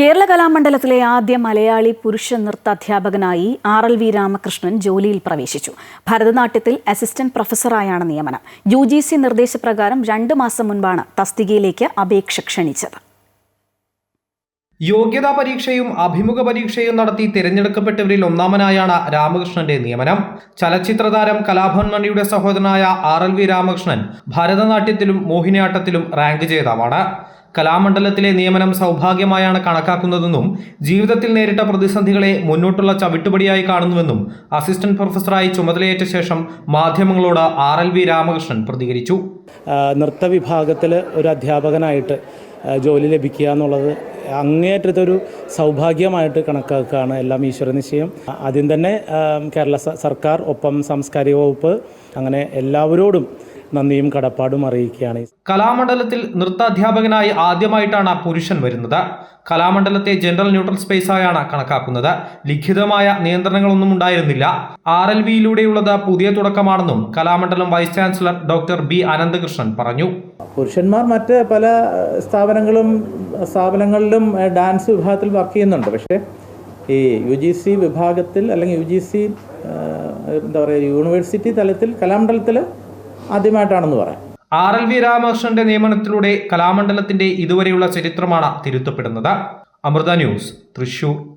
കേരള കലാമണ്ഡലത്തിലെ ആദ്യ മലയാളി പുരുഷ നൃത്ത അധ്യാപകനായി ആർ എൽ വി രാമകൃഷ്ണൻ ജോലിയിൽ പ്രവേശിച്ചു. ഭരതനാട്യത്തിൽ അസിസ്റ്റന്റ് പ്രൊഫസറായാണ് നിയമനം. യു നിർദ്ദേശപ്രകാരം രണ്ട് മാസം മുൻപാണ് തസ്തികയിലേക്ക് അപേക്ഷ ക്ഷണിച്ചത്. യോഗ്യതാ പരീക്ഷയും അഭിമുഖ പരീക്ഷയും നടത്തി തിരഞ്ഞെടുക്കപ്പെട്ടവരിൽ ഒന്നാമനായാണ് രാമകൃഷ്ണന്റെ നിയമനം. ചലച്ചിത്ര താരം കലാഭവൻ മണിയുടെ സഹോദരനായ ആർ എൽ വി രാമകൃഷ്ണൻ ഭരതനാട്യത്തിലും മോഹിനിയാട്ടത്തിലും റാങ്ക് ജേതാവാണ്. കലാമണ്ഡലത്തിലെ നിയമനം സൗഭാഗ്യമായാണ് കണക്കാക്കുന്നതെന്നും ജീവിതത്തിൽ നേരിട്ട പ്രതിസന്ധികളെ മുന്നോട്ടുള്ള ചവിട്ടുപടിയായി കാണുന്നുവെന്നും അസിസ്റ്റന്റ് പ്രൊഫസറായി ചുമതലയേറ്റ ശേഷം മാധ്യമങ്ങളോട് ആർ എൽ വി രാമകൃഷ്ണൻ പ്രതികരിച്ചു. ആ, നൃത്ത വിഭാഗത്തിൽ ഒരു അധ്യാപകനായിട്ട് ജോലി ലഭിക്കുക എന്നുള്ളത് അങ്ങേയറ്റത്തൊരു സൗഭാഗ്യമായിട്ട് കണക്കാക്കുകയാണ് എല്ലാം ഈശ്വര നിശ്ചയം. ആദ്യം തന്നെ കേരള സർക്കാർ ഒപ്പം സാംസ്കാരിക വകുപ്പ് അങ്ങനെ എല്ലാവരോടും നന്ദിയും കടപ്പാടും അറിയിക്കുകയാണ്. കലാമണ്ഡലത്തിൽ നൃത്താധ്യാപകനായി ആദ്യമായിട്ടാണ് പുരുഷൻ വരുന്നത്. കലാമണ്ഡലത്തെ ജനറൽ ന്യൂട്രൽ സ്പേസായാണ് കണക്കാക്കുന്നത്. ലിഖിതമായ നിയന്ത്രണങ്ങളൊന്നും ഉണ്ടായിരുന്നില്ല. ആർ എൽ വിയിലൂടെയുള്ളത് പുതിയ തുടക്കമാണെന്നും Kalamandalam vice chancellor doctor B Ananthakrishnan പറഞ്ഞു. പുരുഷന്മാർ മറ്റ് പല സ്ഥാപനങ്ങളും സ്ഥാപനങ്ങളിലും ഡാൻസ് വിഭാഗത്തിൽ വർക്ക് ചെയ്യുന്നുണ്ട്. പക്ഷേ ഈ യു ജി സി വിഭാഗത്തിൽ അല്ലെങ്കിൽ യു ജി സി എന്താ പറയുക യൂണിവേഴ്സിറ്റി തലത്തിൽ കലാമണ്ഡലത്തിൽ ആദ്യമായിട്ടാണെന്ന് പറയാം. ആർ എൽ വി രാമകൃഷ്ണന്റെ നിയമനത്തിലൂടെ കലാമണ്ഡലത്തിന്റെ ഇതുവരെയുള്ള ചരിത്രമാണ് തിരുത്തപ്പെടുന്നത്. അമൃത ന്യൂസ് തൃശൂർ.